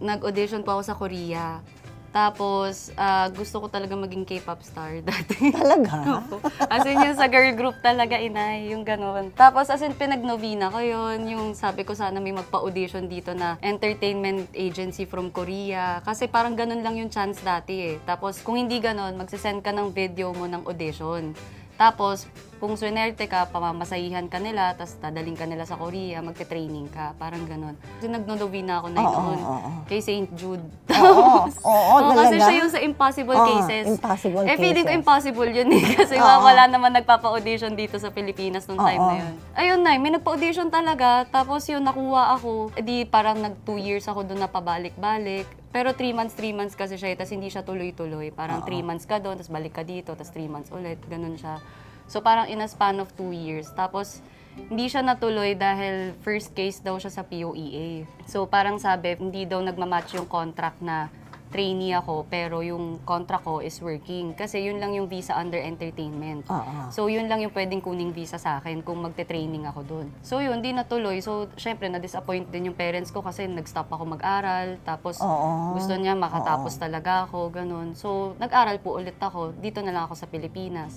nag-audition po ako sa Korea. Tapos, ah, gusto ko talaga maging K-pop star dati. Talaga? Opo. As in, yung sa girl group talaga, inay, yung gano'n. Tapos, as in, pinag-novena ko yun. Yung sabi ko sana may magpa-audition dito na entertainment agency from Korea. Kasi parang ganun lang yung chance dati eh. Tapos, kung hindi ganun, magsisend ka ng video mo ng audition. Tapos, kung swinerte ka, pamamasahihan ka nila, tapos dadaling ka nila sa Korea, magte-training ka, parang ganun. Kasi nagno-novena ako na Oo, noon oo, oo. kay St. Jude. Oo, oo, Oo, kasi talaga? siya yung sa impossible Oo, cases. impossible eh, feeling ko cases. impossible yun eh. Kasi Oo. wa- wala naman nagpapa-audition dito sa Pilipinas nung time Oo. na yun. Ayun na, may nagpa-audition talaga. Tapos yun, nakuha ako. Eh, di parang nag two years ako doon na pabalik-balik. Pero three months, three months kasi siya. eh, Tapos hindi siya tuloy-tuloy. Parang three months ka doon, tapos balik ka dito, tapos three months ulit. Ganun siya. So parang in a span of two years. Tapos hindi siya natuloy dahil first case daw siya sa POEA. So parang sabi, hindi daw nagmamatch yung contract na trainee ako, pero yung contract ko is working. Kasi yun lang yung visa under entertainment. Oo. So yun lang yung pwedeng kuning visa sa akin kung magte-training ako doon. So yun, di natuloy. So syempre na-disappoint din yung parents ko kasi nag-stop ako mag-aral. Tapos Oo. gusto niya makatapos talaga ako, ganun. So nag-aral po ulit ako. Dito na lang ako sa Pilipinas.